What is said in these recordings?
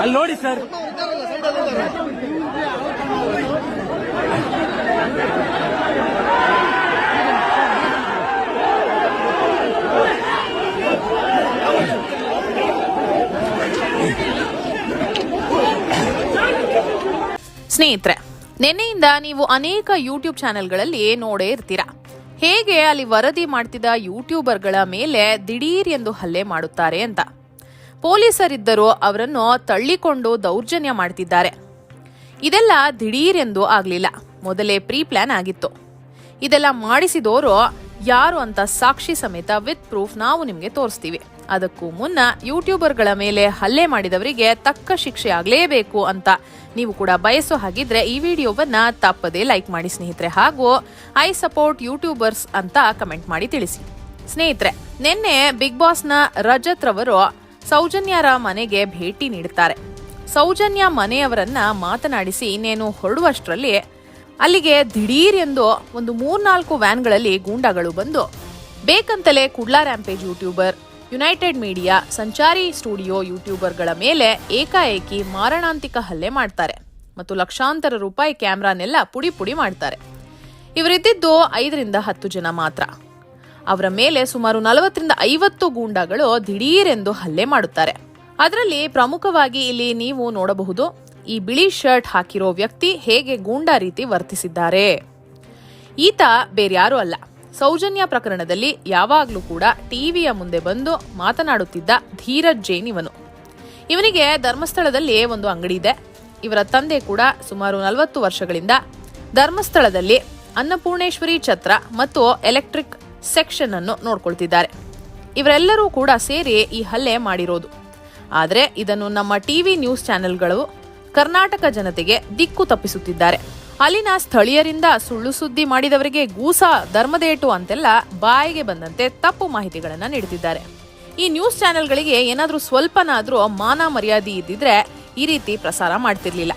ಅಲ್ಲಿ ನೋಡಿ ಸರ್. ಸ್ನೇಹಿತರೆ ನಿನ್ನೆಯಿಂದ ನೀವು ಅನೇಕ ಯೂಟ್ಯೂಬ್ ಚಾನೆಲ್ಗಳಲ್ಲಿ ನೋಡೇ ಇರ್ತೀರಾ. ಹೇಗೆ ಅಲ್ಲಿ ವರದಿ ಮಾಡ್ತಿದ್ದ ಯೂಟ್ಯೂಬರ್ಗಳ ಮೇಲೆ ದಿಢೀರ್ ಎಂದು ಹಲ್ಲೆ ಮಾಡುತ್ತಾರೆ ಅಂತ. ಪೊಲೀಸರಿದ್ದರೂ ಅವರನ್ನು ತಳ್ಳಿಕೊಂಡು ದೌರ್ಜನ್ಯ ಮಾಡ್ತಿದ್ದಾರೆ. ಇದೆಲ್ಲ ದಿಢೀರೆಂದು ಆಗ್ಲಿಲ್ಲ. ಮೊದಲೇ ಪ್ರೀ ಪ್ಲಾನ್ ಆಗಿತ್ತು. ಇದೆಲ್ಲ ಮಾಡಿಸಿದವರು ಯಾರು ಅಂತ ಸಾಕ್ಷಿ ಸಮೇತ ವಿತ್ ಪ್ರೂಫ್ ನಾವು ನಿಮಗೆ ತೋರಿಸ್ತೀವಿ. ಅದಕ್ಕೂ ಮುನ್ನ ಯೂಟ್ಯೂಬರ್ಗಳ ಮೇಲೆ ಹಲ್ಲೆ ಮಾಡಿದವರಿಗೆ ತಕ್ಕ ಶಿಕ್ಷೆ ಆಗಲೇಬೇಕು ಅಂತ ನೀವು ಕೂಡ ಬಯಸೋ ಹಾಗಿದ್ರೆ ಈ ವಿಡಿಯೋವನ್ನ ತಪ್ಪದೇ ಲೈಕ್ ಮಾಡಿ ಸ್ನೇಹಿತರೆ. ಹಾಗೂ ಐ ಸಪೋರ್ಟ್ ಯೂಟ್ಯೂಬರ್ಸ್ ಅಂತ ಕಮೆಂಟ್ ಮಾಡಿ ತಿಳಿಸಿ. ಸ್ನೇಹಿತರೆ, ನಿನ್ನೆ ಬಿಗ್ ಬಾಸ್ನ ರಜತ್ ರವರು ಸೌಜನ್ಯರ ಮನೆಗೆ ಭೇಟಿ ನೀಡುತ್ತಾರೆ. ಸೌಜನ್ಯ ಮನೆಯವರನ್ನ ಮಾತನಾಡಿಸಿ ಇನ್ನೇನು ಹೊರಡುವಷ್ಟರಲ್ಲಿ ಅಲ್ಲಿಗೆ ದಿಢೀರ್ ಎಂದು ಒಂದು ಮೂರ್ನಾಲ್ಕು ವ್ಯಾನ್ಗಳಲ್ಲಿ ಗೂಂಡಾಗಳು ಬಂದು, ಬೇಕಂತಲೇ Kudla rampage YouTuber, United Media, Sanchari studio ಯೂಟ್ಯೂಬರ್ಗಳ ಮೇಲೆ ಏಕಾಏಕಿ ಮಾರಣಾಂತಿಕ ಹಲ್ಲೆ ಮಾಡ್ತಾರೆ ಮತ್ತು ಲಕ್ಷಾಂತರ ರೂಪಾಯಿ ಕ್ಯಾಮ್ರಾನೆಲ್ಲ ಪುಡಿ ಪುಡಿ ಮಾಡ್ತಾರೆ. ಇವರಿದ್ದಿದ್ದು ಐದರಿಂದ ಹತ್ತು ಜನ ಮಾತ್ರ. ಅವರ ಮೇಲೆ ಸುಮಾರು ನಲವತ್ತರಿಂದ ಐವತ್ತು ಗೂಂಡಾಗಳು ದಿಢೀರೆಂದು ಹಲ್ಲೆ ಮಾಡುತ್ತಾರೆ. ಅದರಲ್ಲಿ ಪ್ರಮುಖವಾಗಿ ಇಲ್ಲಿ ನೀವು ನೋಡಬಹುದು, ಈ ಬಿಳಿ ಶರ್ಟ್ ಹಾಕಿರೋ ವ್ಯಕ್ತಿ ಹೇಗೆ ಗೂಂಡಾ ರೀತಿ ವರ್ತಿಸಿದ್ದಾರೆ. ಈತ ಬೇರ್ಯಾರೂ ಅಲ್ಲ. ಸೌಜನ್ಯ ಪ್ರಕರಣದಲ್ಲಿ ಯಾವಾಗಲೂ ಕೂಡ ಟಿವಿಯ ಮುಂದೆ ಬಂದು ಮಾತನಾಡುತ್ತಿದ್ದ ಧೀರಜ್ ಜೈನ್ ಇವನು. ಇವನಿಗೆ ಧರ್ಮಸ್ಥಳದಲ್ಲಿ ಒಂದು ಅಂಗಡಿ ಇದೆ. ಇವರ ತಂದೆ ಕೂಡ ಸುಮಾರು ನಲವತ್ತು ವರ್ಷಗಳಿಂದ ಧರ್ಮಸ್ಥಳದಲ್ಲಿ ಅನ್ನಪೂರ್ಣೇಶ್ವರಿ ಛತ್ರ ಮತ್ತು ಎಲೆಕ್ಟ್ರಿಕ್ ಸೆಕ್ಷನ್ ಅನ್ನು ನೋಡ್ಕೊಳ್ತಿದ್ದಾರೆ. ಇವರೆಲ್ಲರೂ ಕೂಡ ಸೇರಿ ಈ ಹಲ್ಲೆ ಮಾಡಿರೋದು. ಆದರೆ ಇದನ್ನು ನಮ್ಮ ಟಿವಿ ನ್ಯೂಸ್ ಚಾನೆಲ್ಗಳು ಕರ್ನಾಟಕ ಜನತೆಗೆ ದಿಕ್ಕು ತಪ್ಪಿಸುತ್ತಿದ್ದಾರೆ. ಅಲ್ಲಿನ ಸ್ಥಳೀಯರಿಂದ ಸುಳ್ಳು ಸುದ್ದಿ ಮಾಡಿದವರಿಗೆ ಗೂಸ, ಧರ್ಮದೇಟು ಅಂತೆಲ್ಲ ಬಾಯಿಗೆ ಬಂದಂತೆ ತಪ್ಪು ಮಾಹಿತಿಗಳನ್ನು ನೀಡುತ್ತಿದ್ದಾರೆ ಈ ನ್ಯೂಸ್ ಚಾನೆಲ್ಗಳಿಗೆ ಏನಾದರೂ ಸ್ವಲ್ಪನಾದರೂ ಮಾನ ಮರ್ಯಾದೆ ಇದ್ದಿದ್ರೆ ಈ ರೀತಿ ಪ್ರಸಾರ ಮಾಡ್ತಿರ್ಲಿಲ್ಲ.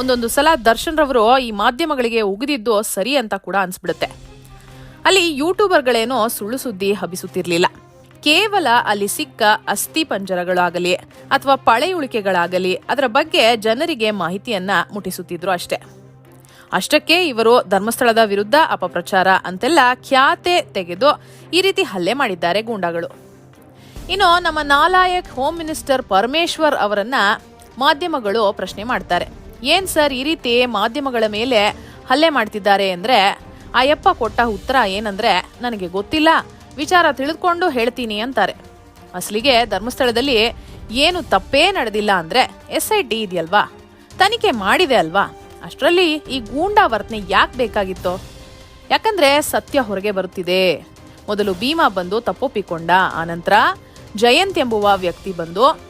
ಒಂದೊಂದು ಸಲ ದರ್ಶನ್ ರವರು ಈ ಮಾಧ್ಯಮಗಳಿಗೆ ಉಗಿದಿದ್ದು ಸರಿ ಅಂತ ಕೂಡ ಅನ್ಸ್ಬಿಡುತ್ತೆ. ಅಲ್ಲಿ ಯೂಟ್ಯೂಬರ್ಗಳೇನೋ ಸುಳ್ಳು ಸುದ್ದಿ ಹಬ್ಬಿಸುತ್ತಿರಲಿಲ್ಲ. ಕೇವಲ ಅಲ್ಲಿ ಸಿಕ್ಕ ಅಸ್ಥಿ ಪಂಜರಗಳಾಗಲಿ ಅಥವಾ ಪಳೆಯುಳಿಕೆಗಳಾಗಲಿ ಅದರ ಬಗ್ಗೆ ಜನರಿಗೆ ಮಾಹಿತಿಯನ್ನ ಮುಟ್ಟಿಸುತ್ತಿದ್ರು ಅಷ್ಟೇ. ಅಷ್ಟಕ್ಕೆ ಇವರು ಧರ್ಮಸ್ಥಳದ ವಿರುದ್ಧ ಅಪಪ್ರಚಾರ ಅಂತೆಲ್ಲ ಖ್ಯಾತೆ ತೆಗೆದು ಈ ರೀತಿ ಹಲ್ಲೆ ಮಾಡಿದ್ದಾರೆ ಗೂಂಡಾಗಳು. ಇನ್ನು ನಮ್ಮ ನಾಲಾಯಕ್ ಹೋಮ್ ಮಿನಿಸ್ಟರ್ ಪರಮೇಶ್ವರ್ ಅವರನ್ನ ಮಾಧ್ಯಮಗಳು ಪ್ರಶ್ನೆ ಮಾಡ್ತಾರೆ. ಏನ್ ಸರ್ ಈ ರೀತಿ ಮಾಧ್ಯಮಗಳ ಮೇಲೆ ಹಲ್ಲೆ ಮಾಡ್ತಿದ್ದಾರೆ ಅಂದ್ರೆ ಆಯಪ್ಪ ಕೊಟ್ಟ ಉತ್ತರ ಏನಂದ್ರೆ, ನನಗೆ ಗೊತ್ತಿಲ್ಲ. ವಿಚಾರ ತಿಳಿದುಕೊಂಡು ಹೇಳ್ತೀನಿ ಅಂತಾರೆ. ಅಸಲಿಗೆ ಧರ್ಮಸ್ಥಳದಲ್ಲಿ ಏನು ತಪ್ಪೇ ನಡೆದಿಲ್ಲ ಅಂದ್ರೆ ಎಸ್ ಐ ಟಿ ಇದೆಯಲ್ವಾ? ತನಿಖೆ ಮಾಡಿದೆ ಅಲ್ವಾ? ಅಷ್ಟರಲ್ಲಿ ಈ ಗೂಂಡಾ ವರ್ತನೆ ಯಾಕೆ ಬೇಕಾಗಿತ್ತು? ಯಾಕಂದ್ರೆ ಸತ್ಯ ಹೊರಗೆ ಬರುತ್ತಿದೆ. ಮೊದಲು ಭೀಮಾ ಬಂದು ತಪ್ಪೊಪ್ಪಿಕೊಂಡ, ಆನಂತರ ಜಯಂತ್ ಎಂಬುವ ವ್ಯಕ್ತಿ ಬಂದು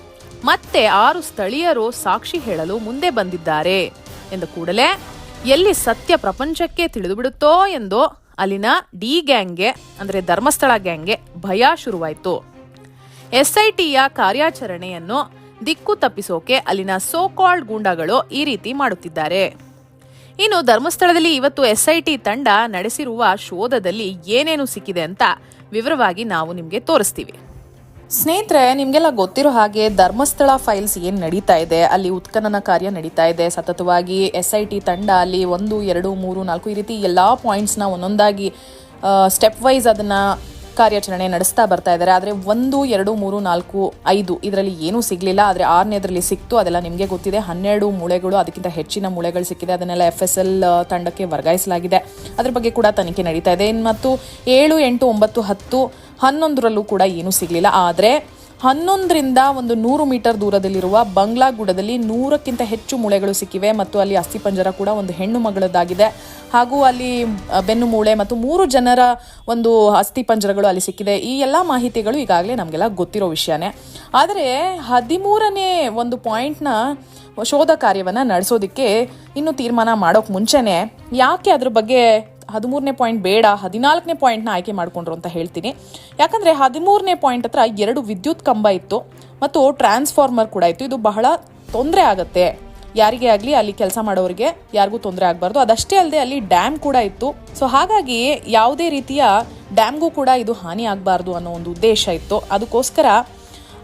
ಮತ್ತೆ ಆರು ಸ್ಥಳೀಯರು ಸಾಕ್ಷಿ ಹೇಳಲು ಮುಂದೆ ಬಂದಿದ್ದಾರೆ ಎಂದ ಕೂಡಲೇ ಎಲ್ಲಿ ಸತ್ಯ ಪ್ರಪಂಚಕ್ಕೆ ತಿಳಿದುಬಿಡುತ್ತೋ ಎಂದು ಅಲ್ಲಿನ ಡಿ ಗ್ಯಾಂಗ್ಗೆ, ಅಂದ್ರೆ ಧರ್ಮಸ್ಥಳ ಗ್ಯಾಂಗ್ಗೆ ಭಯ ಶುರುವಾಯಿತು. ಎಸ್ಐಟಿಯ ಕಾರ್ಯಾಚರಣೆಯನ್ನು ದಿಕ್ಕು ತಪ್ಪಿಸೋಕೆ ಅಲ್ಲಿನ ಸೋಕಾಲ್ಡ್ ಗೂಂಡಾಗಳು ಈ ರೀತಿ ಮಾಡುತ್ತಿದ್ದಾರೆ. ಇನ್ನು ಧರ್ಮಸ್ಥಳದಲ್ಲಿ ಇವತ್ತು ಎಸ್ಐಟಿ ತಂಡ ನಡೆಸಿರುವ ಶೋಧದಲ್ಲಿ ಏನೇನು ಸಿಕ್ಕಿದೆ ಅಂತ ವಿವರವಾಗಿ ನಾವು ನಿಮಗೆ ತೋರಿಸ್ತೀವಿ. ಸ್ನೇಹಿತರೆ, ನಿಮಗೆಲ್ಲ ಗೊತ್ತಿರೋ ಹಾಗೆ ಧರ್ಮಸ್ಥಳ ಫೈಲ್ಸ್ ಏನು ನಡೀತಾ ಇದೆ? ಅಲ್ಲಿ ಉತ್ಖನನ ಕಾರ್ಯ ನಡೀತಾ ಇದೆ. ಸತತವಾಗಿ ಎಸ್ ಐ ಟಿ ತಂಡ ಅಲ್ಲಿ ಒಂದು, ಎರಡು, ಮೂರು, ನಾಲ್ಕು ಈ ರೀತಿ ಎಲ್ಲ ಪಾಯಿಂಟ್ಸ್ನ ಒಂದೊಂದಾಗಿ ಸ್ಟೆಪ್ ವೈಸ್ ಅದನ್ನ ಕಾರ್ಯಾಚರಣೆ ನಡೆಸ್ತಾ ಬರ್ತಾ ಇದ್ದಾರೆ. ಆದರೆ ಒಂದು, ಎರಡು, ಮೂರು, ನಾಲ್ಕು, ಐದು ಇದರಲ್ಲಿ ಏನೂ ಸಿಗಲಿಲ್ಲ. ಆದರೆ ಆರನೇದರಲ್ಲಿ ಸಿಕ್ತು. ಅದೆಲ್ಲ ನಿಮಗೆ ಗೊತ್ತಿದೆ. ಹನ್ನೆರಡು ಮೂಳೆಗಳು, ಅದಕ್ಕಿಂತ ಹೆಚ್ಚಿನ ಮೂಳೆಗಳು ಸಿಕ್ಕಿದೆ. ಅದನ್ನೆಲ್ಲ ಎಫ್ ಎಸ್ ಎಲ್ ತಂಡಕ್ಕೆ ವರ್ಗಾಯಿಸಲಾಗಿದೆ. ಅದ್ರ ಬಗ್ಗೆ ಕೂಡ ತನಿಖೆ ನಡೀತಾ ಇದೆ. ಮತ್ತು ಏಳು, ಎಂಟು, ಒಂಬತ್ತು, ಹತ್ತು ಹನ್ನೊಂದರಲ್ಲೂ ಕೂಡ ಏನೂ ಸಿಗಲಿಲ್ಲ. ಆದರೆ ಹನ್ನೊಂದರಿಂದ ಒಂದು ನೂರು ಮೀಟರ್ ದೂರದಲ್ಲಿರುವ ಬಂಗ್ಲಾಗುಡದಲ್ಲಿ ನೂರಕ್ಕಿಂತ ಹೆಚ್ಚು ಮೂಳೆಗಳು ಸಿಕ್ಕಿವೆ ಮತ್ತು ಅಲ್ಲಿ ಅಸ್ಥಿಪಂಜರ ಕೂಡ ಒಂದು ಹೆಣ್ಣು ಮಗಳದ್ದಾಗಿದೆ. ಹಾಗೂ ಅಲ್ಲಿ ಬೆನ್ನು ಮೂಳೆ ಮತ್ತು ಮೂರು ಜನರ ಒಂದು ಅಸ್ಥಿಪಂಜರಗಳು ಅಲ್ಲಿ ಸಿಕ್ಕಿದೆ. ಈ ಎಲ್ಲ ಮಾಹಿತಿಗಳು ಈಗಾಗಲೇ ನಮಗೆಲ್ಲ ಗೊತ್ತಿರೋ ವಿಷಯನೇ. ಆದರೆ ಹದಿಮೂರನೇ ಒಂದು ಪಾಯಿಂಟ್ನ ಶೋಧ ಕಾರ್ಯವನ್ನು ನಡೆಸೋದಕ್ಕೆ ಇನ್ನು ತೀರ್ಮಾನ ಮಾಡೋಕೆ ಮುಂಚೆನೇ ಯಾಕೆ ಅದ್ರ ಬಗ್ಗೆ ಹದಿಮೂರನೇ ಪಾಯಿಂಟ್ ಬೇಡ, ಹದಿನಾಲ್ಕನೇ ಪಾಯಿಂಟ್ನ ಆಯ್ಕೆ ಮಾಡಿಕೊಂಡ್ರು ಅಂತ ಹೇಳ್ತೀನಿ. ಯಾಕಂದರೆ ಹದಿಮೂರನೇ ಪಾಯಿಂಟ್ ಹತ್ರ ಎರಡು ವಿದ್ಯುತ್ ಕಂಬ ಇತ್ತು ಮತ್ತು ಟ್ರಾನ್ಸ್ಫಾರ್ಮರ್ ಕೂಡ ಇತ್ತು. ಇದು ಬಹಳ ತೊಂದರೆ ಆಗುತ್ತೆ. ಯಾರಿಗೆ ಆಗಲಿ, ಅಲ್ಲಿ ಕೆಲಸ ಮಾಡೋರಿಗೆ ಯಾರಿಗೂ ತೊಂದರೆ ಆಗಬಾರ್ದು. ಅದಷ್ಟೇ ಅಲ್ಲದೆ ಅಲ್ಲಿ ಡ್ಯಾಮ್ ಕೂಡ ಇತ್ತು. ಸೊ ಹಾಗಾಗಿ ಯಾವುದೇ ರೀತಿಯ ಡ್ಯಾಮ್ಗೂ ಕೂಡ ಇದು ಹಾನಿ ಆಗಬಾರ್ದು ಅನ್ನೋ ಒಂದು ಉದ್ದೇಶ ಇತ್ತು. ಅದಕ್ಕೋಸ್ಕರ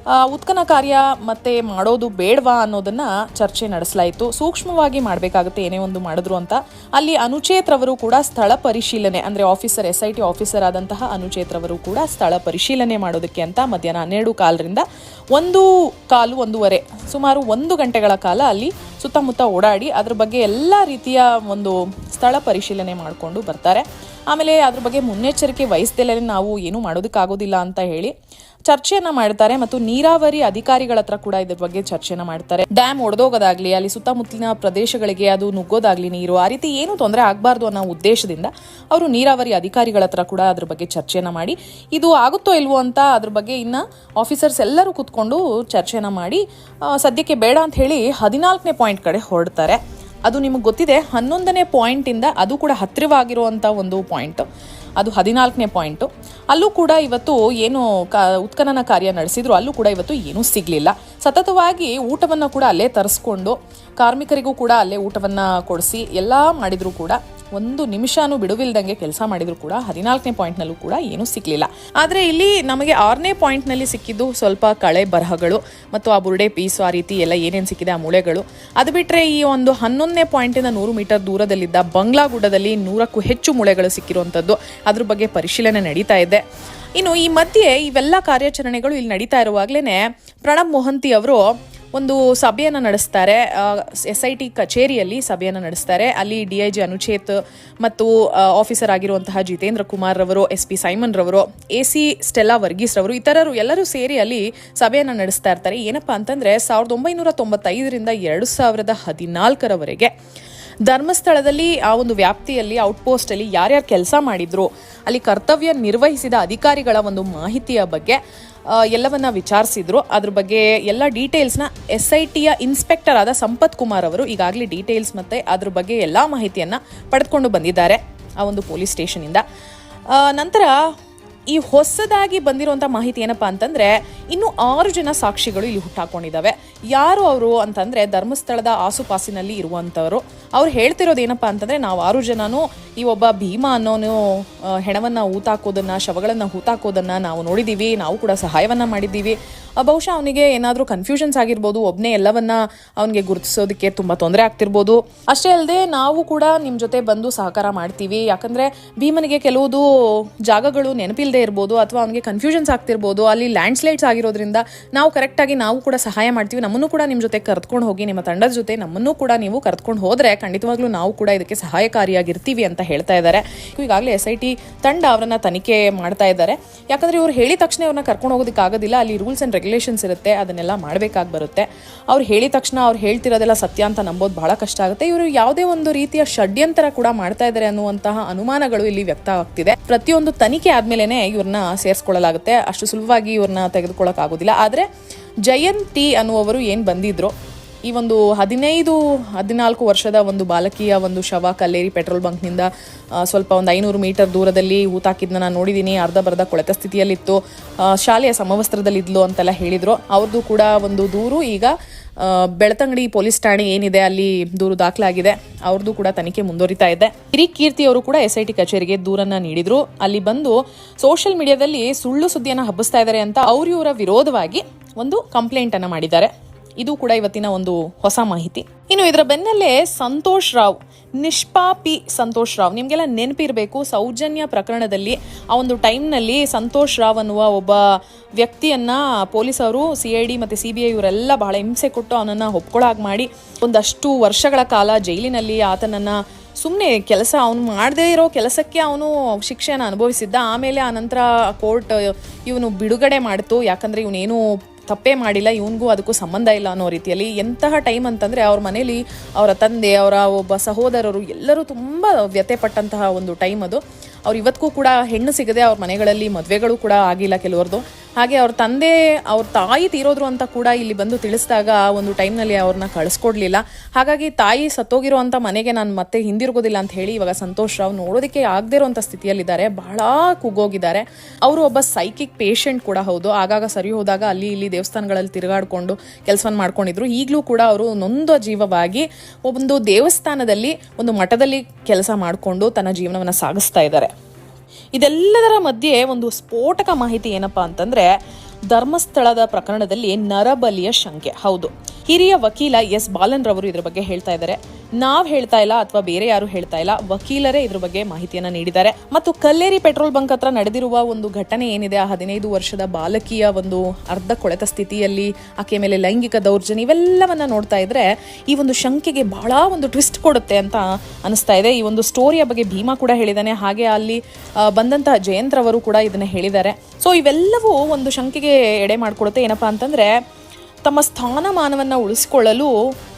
ಆ, ಉತ್ಖನನ ಕಾರ್ಯ ಮತ್ತೆ ಮಾಡೋದು ಬೇಡವಾ ಅನ್ನೋದನ್ನ ಚರ್ಚೆ ನಡೆಸಲಾಯಿತು. ಸೂಕ್ಷ್ಮವಾಗಿ ಮಾಡಬೇಕಾಗುತ್ತೆ ಏನೇ ಒಂದು ಮಾಡಿದ್ರು ಅಂತ. ಅಲ್ಲಿ ಅನುಚೇತ್ ರವರು ಕೂಡ ಸ್ಥಳ ಪರಿಶೀಲನೆ ಅಂದ್ರೆ officer S I T officer ಆದಂತಹ ಅನುಚೇತ್ ರವರು ಕೂಡ ಸ್ಥಳ ಪರಿಶೀಲನೆ ಮಾಡೋದಕ್ಕೆ ಅಂತ ಮಧ್ಯಾಹ್ನ ಹನ್ನೆರಡು ಕಾಲರಿಂದ ಒಂದು ಕಾಲು ಒಂದೂವರೆ ಸುಮಾರು ಒಂದು ಗಂಟೆಗಳ ಕಾಲ ಅಲ್ಲಿ ಸುತ್ತಮುತ್ತ ಓಡಾಡಿ ಅದ್ರ ಬಗ್ಗೆ ಎಲ್ಲ ರೀತಿಯ ಒಂದು ಸ್ಥಳ ಪರಿಶೀಲನೆ ಮಾಡಿಕೊಂಡು ಬರ್ತಾರೆ. ಆಮೇಲೆ ಅದ್ರ ಬಗ್ಗೆ ಮುನ್ನೆಚ್ಚರಿಕೆ ವಹಿಸ್ದಲೇ ನಾವು ಏನೂ ಮಾಡೋದಕ್ಕಾಗೋದಿಲ್ಲ ಅಂತ ಹೇಳಿ ಚರ್ಚೆಯನ್ನ ಮಾಡ್ತಾರೆ ಮತ್ತು ನೀರಾವರಿ ಅಧಿಕಾರಿಗಳ ಹತ್ರ ಕೂಡ ಇದ್ರ ಬಗ್ಗೆ ಚರ್ಚೆನ ಮಾಡ್ತಾರೆ. ಡ್ಯಾಮ್ ಒಡೆದೋಗೋದಾಗ್ಲಿ, ಅಲ್ಲಿ ಸುತ್ತಮುತ್ತಲಿನ ಪ್ರದೇಶಗಳಿಗೆ ಅದು ನುಗ್ಗೋದಾಗ್ಲಿ ನೀರು, ಆ ರೀತಿ ಏನು ತೊಂದರೆ ಆಗಬಾರ್ದು ಅನ್ನೋ ಉದ್ದೇಶದಿಂದ ಅವರು ನೀರಾವರಿ ಅಧಿಕಾರಿಗಳ ಹತ್ರ ಕೂಡ ಅದ್ರ ಬಗ್ಗೆ ಚರ್ಚೆನ ಮಾಡಿ, ಇದು ಆಗುತ್ತೋ ಇಲ್ವೋ ಅಂತ ಅದ್ರ ಬಗ್ಗೆ ಇನ್ನ ಆಫೀಸರ್ಸ್ ಎಲ್ಲರೂ ಕೂತ್ಕೊಂಡು ಚರ್ಚೆನ ಮಾಡಿ ಸದ್ಯಕ್ಕೆ ಬೇಡ ಅಂತ ಹೇಳಿ ಹದಿನಾಲ್ಕನೇ ಪಾಯಿಂಟ್ ಕಡೆ ಹೊರಡ್ತಾರೆ. ಅದು ನಿಮಗೆ ಗೊತ್ತಿದೆ, ಹನ್ನೊಂದನೇ ಪಾಯಿಂಟಿಂದ ಅದು ಕೂಡ ಹತ್ತಿರವಾಗಿರುವಂಥ ಒಂದು ಪಾಯಿಂಟ್ ಅದು ಹದಿನಾಲ್ಕನೇ ಪಾಯಿಂಟು ಅಲ್ಲೂ ಕೂಡ ಇವತ್ತು ಏನು ಕ, ಉತ್ಖನನ ಕಾರ್ಯ ನಡೆಸಿದ್ರು, ಅಲ್ಲೂ ಕೂಡ ಇವತ್ತು ಏನೂ ಸಿಗಲಿಲ್ಲ. ಸತತವಾಗಿ ಊಟವನ್ನು ಕೂಡ ಅಲ್ಲೇ ತರಿಸ್ಕೊಂಡು, ಕಾರ್ಮಿಕರಿಗೂ ಕೂಡ ಅಲ್ಲೇ ಊಟವನ್ನು ಕೊಡಿಸಿ, ಎಲ್ಲ ಮಾಡಿದ್ರು ಕೂಡ ಒಂದು ನಿಮಿಷನೂ ಬಿಡುವಿಲ್ದಂಗೆ ಕೆಲಸ ಮಾಡಿದ್ರು ಕೂಡ ಹದಿನಾಲ್ಕನೇ ಪಾಯಿಂಟ್ನಲ್ಲೂ ಕೂಡ ಏನೂ ಸಿಕ್ಕಲಿಲ್ಲ ಆದರೆ ಇಲ್ಲಿ ನಮಗೆ ಆರನೇ ಪಾಯಿಂಟ್ನಲ್ಲಿ ಸಿಕ್ಕಿದ್ದು ಸ್ವಲ್ಪ ಕಳೆ ಬರಹಗಳು ಮತ್ತು ಆ ಬುರುಡೆ ಪೀಸು ಆ ರೀತಿ ಎಲ್ಲ ಏನೇನು ಸಿಕ್ಕಿದೆ ಆ ಮೂಳೆಗಳು. ಅದು ಬಿಟ್ಟರೆ ಈ ಒಂದು ಹನ್ನೊಂದನೇ ಪಾಯಿಂಟಿಂದ ನೂರು ಮೀಟರ್ ದೂರದಲ್ಲಿದ್ದ ಬಂಗ್ಲಾ ಗುಡ್ಡದಲ್ಲಿ ನೂರಕ್ಕೂ ಹೆಚ್ಚು ಮೂಳೆಗಳು ಸಿಕ್ಕಿರುವಂಥದ್ದು ಅದ್ರ ಬಗ್ಗೆ ಪರಿಶೀಲನೆ ನಡೀತಾ ಇದೆ. ಇನ್ನು ಈ ಮಧ್ಯೆ ಇವೆಲ್ಲ ಕಾರ್ಯಾಚರಣೆಗಳು ಇಲ್ಲಿ ನಡೀತಾ ಇರುವಾಗಲೇ ಪ್ರಣಬ್ ಮೊಹಂತಿ ಅವರು ಒಂದು ಸಭೆಯನ್ನು ನಡೆಸ್ತಾರೆ. ಎಸ್ ಐ ಟಿ ಕಚೇರಿಯಲ್ಲಿ ಸಭೆಯನ್ನು ನಡೆಸ್ತಾರೆ. ಅಲ್ಲಿ ಡಿ ಐ ಜಿ ಅನುಚೇತ್ ಮತ್ತು ಆಫೀಸರ್ ಆಗಿರುವಂತಹ ಜಿತೇಂದ್ರ ಕುಮಾರ್ ರವರು, ಎಸ್ ಪಿ ಸೈಮನ್ ರವರು, ಎ ಸಿ ಸ್ಟೆಲ್ಲಾ ವರ್ಗೀಸ್ ರವರು, ಇತರರು ಎಲ್ಲರೂ ಸೇರಿ ಅಲ್ಲಿ ಸಭೆಯನ್ನು ನಡೆಸ್ತಾ ಇರ್ತಾರೆ. ಏನಪ್ಪಾ ಅಂತಂದ್ರೆ ಸಾವಿರದ ಒಂಬೈನೂರ ತೊಂಬತ್ತೈದರಿಂದ ಎರಡು ಸಾವಿರದ ಹದಿನಾಲ್ಕರವರೆಗೆ ಧರ್ಮಸ್ಥಳದಲ್ಲಿ, ಆ ಒಂದು ವ್ಯಾಪ್ತಿಯಲ್ಲಿ ಔಟ್ಪೋಸ್ಟ್ ಅಲ್ಲಿ ಯಾರ್ಯಾರು ಕೆಲಸ ಮಾಡಿದ್ರು, ಅಲ್ಲಿ ಕರ್ತವ್ಯ ನಿರ್ವಹಿಸಿದ ಅಧಿಕಾರಿಗಳ ಒಂದು ಮಾಹಿತಿಯ ಬಗ್ಗೆ ಎಲ್ಲವನ್ನ ವಿಚಾರಿಸಿದ್ರು. ಅದ್ರ ಬಗ್ಗೆ ಎಲ್ಲ ಡೀಟೇಲ್ಸ್ನ ಎಸ್ ಐ ಟಿಯ ಇನ್ಸ್ಪೆಕ್ಟರ್ ಆದ ಸಂಪತ್ ಕುಮಾರ್ ಅವರು ಈಗಾಗಲೇ ಡೀಟೇಲ್ಸ್ ಮತ್ತೆ ಅದ್ರ ಬಗ್ಗೆ ಎಲ್ಲ ಮಾಹಿತಿಯನ್ನ ಪಡೆದುಕೊಂಡು ಬಂದಿದ್ದಾರೆ ಆ ಒಂದು ಪೊಲೀಸ್ ಸ್ಟೇಷನಿಂದ ಇಂದ. ನಂತರ ಈ ಹೊಸದಾಗಿ ಬಂದಿರುವಂಥ ಮಾಹಿತಿ ಏನಪ್ಪಾ ಅಂತಂದ್ರೆ, ಇನ್ನು ಆರು ಜನ ಸಾಕ್ಷಿಗಳು ಇಲ್ಲಿ ಹುಟ್ಟಾಕೊಂಡಿದ್ದಾವೆ ಯಾರು ಅವರು ಅಂತಂದ್ರೆ, ಧರ್ಮಸ್ಥಳದ ಆಸುಪಾಸಿನಲ್ಲಿ ಇರುವಂಥವರು ಅವ್ರು ಹೇಳ್ತಿರೋದು ಏನಪ್ಪಾ ಅಂತಂದ್ರೆ, ನಾವು ಆರು ಜನನು ಈ ಒಬ್ಬ ಭೀಮ ಅನ್ನೋನು ಹೆಣವನ್ನು ಊತಾಕೋದನ್ನ ಶವಗಳನ್ನ ಹೂತಾಕೋದನ್ನ ನಾವು ನೋಡಿದೀವಿ, ನಾವು ಕೂಡ ಸಹಾಯವನ್ನ ಮಾಡಿದ್ದೀವಿ. ಬಹುಶಃ ಅವನಿಗೆ ಏನಾದರೂ ಕನ್ಫ್ಯೂಷನ್ಸ್ ಆಗಿರ್ಬೋದು ಒಬ್ಬನೇ ಎಲ್ಲವನ್ನ ಅವನಿಗೆ ಗುರುತಿಸೋದಕ್ಕೆ ತುಂಬ ತೊಂದರೆ ಆಗ್ತಿರ್ಬೋದು. ಅಷ್ಟೇ ಅಲ್ಲದೆ ನಾವು ಕೂಡ ನಿಮ್ಮ ಜೊತೆ ಬಂದು ಸಹಕಾರ ಮಾಡ್ತೀವಿ. ಯಾಕಂದರೆ ಭೀಮನಿಗೆ ಕೆಲವುದು ಜಾಗಗಳು ನೆನಪಿಲ್ಲದೆ ಇರ್ಬೋದು ಅಥವಾ ಅವನಿಗೆ ಕನ್ಫ್ಯೂಷನ್ಸ್ ಆಗ್ತಿರ್ಬೋದು. ಅಲ್ಲಿ ಲ್ಯಾಂಡ್ ಸ್ಲೈಡ್ಸ್ ಆಗಿರೋದ್ರಿಂದ ನಾವು ಕರೆಕ್ಟಾಗಿ ನಾವು ಕೂಡ ಸಹಾಯ ಮಾಡ್ತೀವಿ. ನಮ್ಮನ್ನು ಕೂಡ ನಿಮ್ಮ ಜೊತೆ ಕರೆದುಕೊಂಡು ಹೋಗಿ, ನಿಮ್ಮ ತಂಡದ ಜೊತೆ ನಮ್ಮನ್ನು ಕೂಡ ನೀವು ಕರೆದುಕೊಂಡು ಹೋದರೆ ಖಂಡಿತವಾಗ್ಲೂ ನಾವು ಕೂಡ ಇದಕ್ಕೆ ಸಹಾಯಕಾರಿಯಾಗಿರ್ತೀವಿ ಅಂತ ಹೇಳ್ತಾ ಇದ್ದಾರೆ. ಈಗಾಗಲೇ ಎಸ್ ಐ ಟಿ ತಂಡ ಅವರನ್ನ ತನಿಖೆ ಮಾಡ್ತಾ ಇದ್ದಾರೆ. ಯಾಕಂದ್ರೆ ಇವರು ಹೇಳಿದ ತಕ್ಷಣ ಅವ್ರನ್ನ ಕರ್ಕೊಂಡು ಹೋಗೋದಕ್ಕೆ ಆಗೋದಿಲ್ಲ ಅಲ್ಲಿ ರೂಲ್ಸ್ ಅಂಡ್ ರೆಗ್ಯುಲೇಷನ್ಸ್ ಇರುತ್ತೆ, ಅದನ್ನೆಲ್ಲ ಮಾಡಬೇಕಾಗಿ ಬರುತ್ತೆ. ಅವ್ರು ಹೇಳಿದ ತಕ್ಷಣ ಅವ್ರು ಹೇಳ್ತಿರೋದೆಲ್ಲ ಸತ್ಯ ಅಂತ ನಂಬೋದು ಬಹಳ ಕಷ್ಟ ಆಗುತ್ತೆ. ಇವರು ಯಾವುದೇ ಒಂದು ರೀತಿಯ ಷಡ್ಯಂತರ ಕೂಡ ಮಾಡ್ತಾ ಇದ್ದಾರೆ ಅನ್ನುವಂತಹ ಅನುಮಾನಗಳು ಇಲ್ಲಿ ವ್ಯಕ್ತವಾಗ್ತಿದೆ ಪ್ರತಿಯೊಂದು ತನಿಖೆ ಆದ್ಮೇಲೆನೆ ಇವ್ರನ್ನ ಸೇರಿಸ್ಕೊಳ್ಳಲಾಗುತ್ತೆ. ಅಷ್ಟು ಸುಲಭವಾಗಿ ಇವ್ರನ್ನ ತೆಗೆದುಕೊಳ್ಳೋಕ್ಕಾಗೋದಿಲ್ಲ. ಆದರೆ ಜಯಂತಿ ಅನ್ನುವರು ಏನು ಬಂದಿದ್ರು ಈ ಒಂದು ಹದಿನೈದು, ಹದಿನಾಲ್ಕು ವರ್ಷದ ಒಂದು ಬಾಲಕಿಯ ಒಂದು ಶವ ಕಲ್ಲೇರಿ ಪೆಟ್ರೋಲ್ ಬಂಕ್ನಿಂದ ಸ್ವಲ್ಪ ಒಂದು ಐನೂರು ಮೀಟರ್ ದೂರದಲ್ಲಿ ಹೂತಾಕಿದ್ನ ನಾನು ನೋಡಿದ್ದೀನಿ ಅರ್ಧ ಬರ್ಧ ಕೊಳೆತ ಸ್ಥಿತಿಯಲ್ಲಿತ್ತು. ಶಾಲೆಯ ಸಮವಸ್ತ್ರದಲ್ಲಿದ್ಲು ಅಂತೆಲ್ಲ ಹೇಳಿದರು. ಅವ್ರದ್ದು ಕೂಡ ಒಂದು ದೂರು. ಈಗ ಬೆಳತಂಗಡಿ ಪೊಲೀಸ್ ಠಾಣೆ ಏನಿದೆ ಅಲ್ಲಿ ದೂರು ದಾಖಲಾಗಿದೆ. ಅವ್ರದ್ದು ಕೂಡ ತನಿಖೆ ಮುಂದುವರಿತಾ ಇದೆ. ಹಿರಿ ಕೀರ್ತಿ ಅವರು ಕೂಡ ಎಸ್ ಟಿ ಕಚೇರಿಗೆ ದೂರನ್ನ ನೀಡಿದ್ರು. ಅಲ್ಲಿ ಬಂದು ಸೋಷಿಯಲ್ ಮೀಡಿಯಾದಲ್ಲಿ ಸುಳ್ಳು ಸುದ್ದಿಯನ್ನು ಹಬ್ಬಿಸ್ತಾ ಇದ್ದಾರೆ ಅಂತ ಅವ್ರ ವಿರೋಧವಾಗಿ ಒಂದು ಕಂಪ್ಲೇಂಟ್ ಅನ್ನ ಮಾಡಿದ್ದಾರೆ. ಇದು ಕೂಡ ಇವತ್ತಿನ ಒಂದು ಹೊಸ ಮಾಹಿತಿ. ಇನ್ನು ಇದರ ಬೆನ್ನಲ್ಲೇ ಸಂತೋಷ್ ರಾವ್, ನಿಷ್ಪಾಪಿ ಸಂತೋಷ್ ರಾವ್, ನಿಮಗೆಲ್ಲ ನೆನಪಿರಬೇಕು, ಸೌಜನ್ಯ ಪ್ರಕರಣದಲ್ಲಿ ಆ ಒಂದು ಟೈಮ್ನಲ್ಲಿ ಸಂತೋಷ್ ರಾವ್ ಅನ್ನುವ ಒಬ್ಬ ವ್ಯಕ್ತಿಯನ್ನ ಪೊಲೀಸರು, ಸಿ ಐ ಡಿ ಮತ್ತು ಸಿ ಬಿ ಐ ಇವರೆಲ್ಲ ಬಹಳ ಹಿಂಸೆ ಕೊಟ್ಟು ಅವನನ್ನು ಒಪ್ಕೊಳ್ಳಾಗಿ ಮಾಡಿ ಒಂದಷ್ಟು ವರ್ಷಗಳ ಕಾಲ ಜೈಲಿನಲ್ಲಿ ಆತನನ್ನ ಸುಮ್ಮನೆ ಕೆಲಸ ಅವನು ಮಾಡದೇ ಇರೋ ಕೆಲಸಕ್ಕೆ ಅವನು ಶಿಕ್ಷೆಯನ್ನು ಅನುಭವಿಸಿದ್ದ. ಆಮೇಲೆ ಆ ನಂತರ ಕೋರ್ಟ್ ಇವನು ಬಿಡುಗಡೆ ಮಾಡ್ತು. ಯಾಕಂದರೆ ಇವನೇನು ತಪ್ಪೇ ಮಾಡಿಲ್ಲ, ಇವನಿಗೂ ಅದಕ್ಕೂ ಸಂಬಂಧ ಇಲ್ಲ ಅನ್ನೋ ರೀತಿಯಲ್ಲಿ ಎಂತಹ ಟೈಮ್ ಅಂತಂದ್ರೆ ಅವ್ರ ಮನೇಲಿ ಅವರ ತಂದೆ, ಅವರ ಒಬ್ಬ ಸಹೋದರರು ಎಲ್ಲರೂ ತುಂಬ ವ್ಯಥೆ ಪಟ್ಟಂತಹ ಒಂದು ಟೈಮ್ ಅದು. ಅವ್ರು ಇವತ್ತಿಗೂ ಕೂಡ ಹೆಣ್ಣು ಸಿಗದೆ ಅವ್ರ ಮನೆಗಳಲ್ಲಿ ಮದುವೆಗಳು ಕೂಡ ಆಗಿಲ್ಲ ಕೆಲವ್ರದ್ದು ಹಾಗೆ ಅವ್ರ ತಂದೆ, ಅವ್ರ ತಾಯಿ ತೀರೋದ್ರು ಅಂತ ಕೂಡ ಇಲ್ಲಿ ಬಂದು ತಿಳಿಸಿದಾಗ ಒಂದು ಟೈಮ್ನಲ್ಲಿ ಅವ್ರನ್ನ ಕಳಿಸ್ಕೊಡ್ಲಿಲ್ಲ. ಹಾಗಾಗಿ ತಾಯಿ ಸತ್ತೋಗಿರೋ ಮನೆಗೆ ನಾನು ಮತ್ತೆ ಹಿಂದಿರುಗೋದಿಲ್ಲ ಅಂತ ಹೇಳಿ ಇವಾಗ ಸಂತೋಷ್ ರಾವ್ ನೋಡೋದಕ್ಕೆ ಆಗದೇ ಇರೋಂಥ ಸ್ಥಿತಿಯಲ್ಲಿದ್ದಾರೆ. ಬಹಳ ಕುಗ್ಗೋಗಿದ್ದಾರೆ. ಅವರು ಒಬ್ಬ ಸೈಕಿಕ್ ಪೇಷಂಟ್ ಕೂಡ ಹೌದು. ಆಗಾಗ ಸರಿ ಹೋದಾಗ ಅಲ್ಲಿ ಇಲ್ಲಿ ದೇವಸ್ಥಾನಗಳಲ್ಲಿ ತಿರುಗಾಡಿಕೊಂಡು ಕೆಲಸವನ್ನು ಮಾಡ್ಕೊಂಡಿದ್ರು. ಈಗಲೂ ಕೂಡ ಅವರು ನೊಂದ ಜೀವವಾಗಿ ಒಂದು ದೇವಸ್ಥಾನದಲ್ಲಿ ಒಂದು ಮಠದಲ್ಲಿ ಕೆಲಸ ಮಾಡಿಕೊಂಡು ತನ್ನ ಜೀವನವನ್ನು ಸಾಗಿಸ್ತಾ ಇದ್ದಾರೆ. ಇದೆಲ್ಲದರ ಮಧ್ಯೆ ಒಂದು ಸ್ಫೋಟಕ ಮಾಹಿತಿ ಏನಪ್ಪಾ ಅಂತಂದ್ರೆ ಧರ್ಮಸ್ಥಳದ ಪ್ರಕರಣದಲ್ಲಿ ನರಬಲಿಯ ಶಂಕೆ. ಹೌದು. ಹಿರಿಯ ವಕೀಲ ಎಸ್ ಬಾಲನ್ ರವರು ಇದ್ರ ಬಗ್ಗೆ ಹೇಳ್ತಾ ಇದ್ದಾರೆ. ನಾವ್ ಹೇಳ್ತಾ ಇಲ್ಲ ಅಥವಾ ಬೇರೆ ಯಾರು ಹೇಳ್ತಾ ಇಲ್ಲ, ವಕೀಲರೇ ಇದ್ರ ಬಗ್ಗೆ ಮಾಹಿತಿಯನ್ನ ನೀಡಿದ್ದಾರೆ. ಮತ್ತು ಕಲ್ಲೇರಿ ಪೆಟ್ರೋಲ್ ಬಂಕ್ ಹತ್ರ ನಡೆದಿರುವ ಒಂದು ಘಟನೆ ಏನಿದೆ, ಆ ಹದಿನೈದು ವರ್ಷದ ಬಾಲಕಿಯ ಒಂದು ಅರ್ಧ ಕೊಳೆತ ಸ್ಥಿತಿಯಲ್ಲಿ ಆಕೆ ಮೇಲೆ ಲೈಂಗಿಕ ದೌರ್ಜನ್ಯ ಇವೆಲ್ಲವನ್ನ ನೋಡ್ತಾ ಇದ್ರೆ ಈ ಒಂದು ಶಂಕೆಗೆ ಬಹಳ ಒಂದು ಟ್ವಿಸ್ಟ್ ಕೊಡುತ್ತೆ ಅಂತ ಅನಿಸ್ತಾ ಇದೆ. ಈ ಒಂದು ಸ್ಟೋರಿಯ ಬಗ್ಗೆ ಭೀಮಾ ಕೂಡ ಹೇಳಿದಾನೆ ಹಾಗೆ ಅಲ್ಲಿ ಬಂದಂತಹ ಜಯಂತ್ ರವರು ಕೂಡ ಇದನ್ನ ಹೇಳಿದ್ದಾರೆ. ಸೊ ಇವೆಲ್ಲವೂ ಒಂದು ಶಂಕೆಗೆ ಎಡೆ ಮಾಡಿಕೊಡುತ್ತೆ. ಏನಪ್ಪಾ ಅಂತಂದ್ರೆ ತಮ್ಮ ಸ್ಥಾನಮಾನವನ್ನ ಉಳಿಸಿಕೊಳ್ಳಲು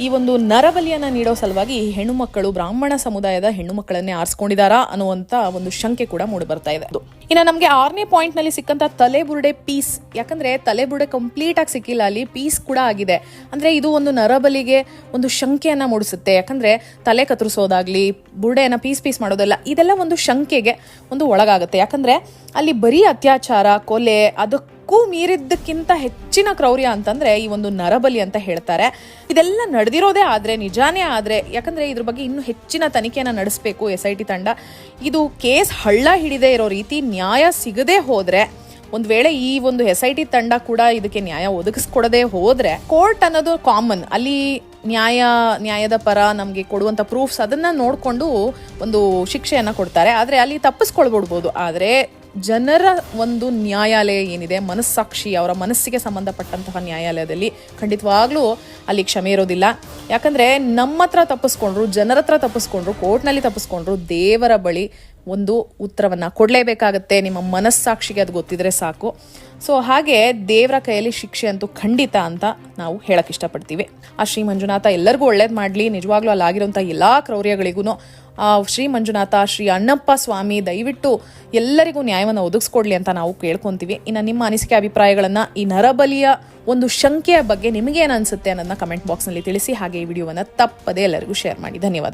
ಈ ಒಂದು ನರಬಲಿಯನ್ನ ನೀಡೋ ಸಲುವಾಗಿ ಹೆಣ್ಣು ಮಕ್ಕಳು ಬ್ರಾಹ್ಮಣ ಸಮುದಾಯದ ಹೆಣ್ಣು ಮಕ್ಕಳನ್ನೇ ಆರಿಸ್ಕೊಂಡಿದಾರಾ ಅನ್ನುವಂತ ಒಂದು ಶಂಕೆ ಕೂಡ ಮೂಡಿ ಬರ್ತಾ ಇದೆ. ಇನ್ನು ನಮಗೆ ಆರನೇ ಪಾಯಿಂಟ್ನಲ್ಲಿ ಸಿಕ್ಕಂತ ತಲೆಬುರುಡೆ ಪೀಸ್ ಯಾಕಂದ್ರೆ ತಲೆಬುರುಡೆ ಕಂಪ್ಲೀಟ್ ಆಗಿ ಸಿಕ್ಕಿಲ್ಲ, ಅಲ್ಲಿ ಪೀಸ್ ಕೂಡ ಆಗಿದೆ. ಅಂದ್ರೆ ಇದು ಒಂದು ನರಬಲಿಗೆ ಒಂದು ಶಂಕೆಯನ್ನ ಮೂಡಿಸುತ್ತೆ. ಯಾಕಂದ್ರೆ ತಲೆ ಕತ್ತರಿಸೋದಾಗಲಿ, ಬುರುಡೆಯನ್ನ ಪೀಸ್ ಪೀಸ್ ಮಾಡೋದಲ್ಲ, ಇದೆಲ್ಲ ಒಂದು ಶಂಕೆಗೆ ಒಂದು ಒಳಗಾಗುತ್ತೆ. ಯಾಕಂದ್ರೆ ಅಲ್ಲಿ ಬರೀ ಅತ್ಯಾಚಾರ, ಕೊಲೆ ಅದಕ್ಕೂ ಮೀರಿದ್ದಕ್ಕಿಂತ ಹೆಚ್ಚಿನ ಕ್ರೌರ್ಯ ಅಂತಂದ್ರೆ ಈ ಒಂದು ನರಬಲಿ ಅಂತ ಹೇಳ್ತಾರೆ. ಇದೆಲ್ಲ ನಡೆದಿರೋದೇ ಆದ್ರೆ, ನಿಜಾನೇ ಆದ್ರೆ, ಯಾಕಂದ್ರೆ ಇದ್ರ ಬಗ್ಗೆ ಇನ್ನೂ ಹೆಚ್ಚಿನ ತನಿಖೆಯನ್ನ ನಡೆಸಬೇಕು ಎಸ್ ಐ ಟಿ ತಂಡ. ಇದು ಕೇಸ್ ಹಳ್ಳ ಹಿಡಿದೇ ಇರೋ ರೀತಿ ನ್ಯಾಯ ಸಿಗದೆ ಹೋದ್ರೆ, ಒಂದು ವೇಳೆ ಈ ಒಂದು ಎಸ್ ಐ ಟಿ ತಂಡ ಕೂಡ ಇದಕ್ಕೆ ನ್ಯಾಯ ಒದಗಿಸ್ಕೊಡದೆ ಹೋದ್ರೆ, ಕೋರ್ಟ್ ಅನ್ನೋದು ಕಾಮನ್. ಅಲ್ಲಿ ನ್ಯಾಯ, ನ್ಯಾಯದ ಪರ ನಮಗೆ ಕೊಡುವಂತ ಪ್ರೂಫ್ಸ್ ಅದನ್ನ ನೋಡ್ಕೊಂಡು ಒಂದು ಶಿಕ್ಷೆಯನ್ನ ಕೊಡ್ತಾರೆ. ಆದ್ರೆ ಅಲ್ಲಿ ತಪ್ಪಿಸ್ಕೊಳ್ಬಿಡ್ಬೋದು. ಆದ್ರೆ ಜನರ ಒಂದು ನ್ಯಾಯಾಲಯ ಏನಿದೆ, ಮನಸ್ಸಾಕ್ಷಿ, ಅವರ ಮನಸ್ಸಿಗೆ ಸಂಬಂಧಪಟ್ಟಂತಹ ನ್ಯಾಯಾಲಯದಲ್ಲಿ ಖಂಡಿತವಾಗ್ಲೂ ಅಲ್ಲಿ ಕ್ಷಮೆ ಇರೋದಿಲ್ಲ. ಯಾಕಂದ್ರೆ ನಮ್ಮ ಹತ್ರ ತಪ್ಪಿಸ್ಕೊಂಡ್ರು, ಜನರ ಹತ್ರ ತಪ್ಪಿಸ್ಕೊಂಡ್ರು, ಕೋರ್ಟ್ನಲ್ಲಿ ತಪ್ಪಿಸ್ಕೊಂಡ್ರು ದೇವರ ಬಳಿ ಒಂದು ಉತ್ತರವನ್ನ ಕೊಡಲೇಬೇಕಾಗತ್ತೆ. ನಿಮ್ಮ ಮನಸ್ಸಾಕ್ಷಿಗೆ ಅದು ಗೊತ್ತಿದ್ರೆ ಸಾಕು. ಸೊ, ಹಾಗೆ ದೇವರ ಕೈಯಲ್ಲಿ ಶಿಕ್ಷೆ ಅಂತೂ ಖಂಡಿತ ಅಂತ ನಾವು ಹೇಳಕ್ ಇಷ್ಟಪಡ್ತೀವಿ. ಆ ಶ್ರೀ ಮಂಜುನಾಥ ಎಲ್ಲರಿಗೂ ಒಳ್ಳೇದು ಮಾಡಲಿ. ನಿಜವಾಗ್ಲೂ ಅಲ್ಲಾಗಿರೋಂಥ ಎಲ್ಲಾ ಕ್ರೌರ್ಯಗಳಿಗೂ ಶ್ರೀ ಮಂಜುನಾಥ, ಶ್ರೀ ಅಣ್ಣಪ್ಪ ಸ್ವಾಮಿ, ದಯವಿಟ್ಟು ಎಲ್ಲರಿಗೂ ನ್ಯಾಯವನ್ನು ಒದಗಿಸ್ಕೊಡ್ಲಿ ಅಂತ ನಾವು ಕೇಳ್ಕೊಂತೀವಿ. ಇನ್ನು ನಿಮ್ಮ ಅನಿಸಿಕೆ ಅಭಿಪ್ರಾಯಗಳನ್ನು ಈ ನರಬಲಿಯ ಒಂದು ಶಂಕೆಯ ಬಗ್ಗೆ ನಿಮಗೇನು ಅನಿಸುತ್ತೆ ಅನ್ನೋದನ್ನ ಕಮೆಂಟ್ ಬಾಕ್ಸ್ನಲ್ಲಿ ತಿಳಿಸಿ, ಹಾಗೆ ಈ ವಿಡಿಯೋವನ್ನು ತಪ್ಪದೇ ಎಲ್ಲರಿಗೂ ಶೇರ್ ಮಾಡಿ. ಧನ್ಯವಾದ.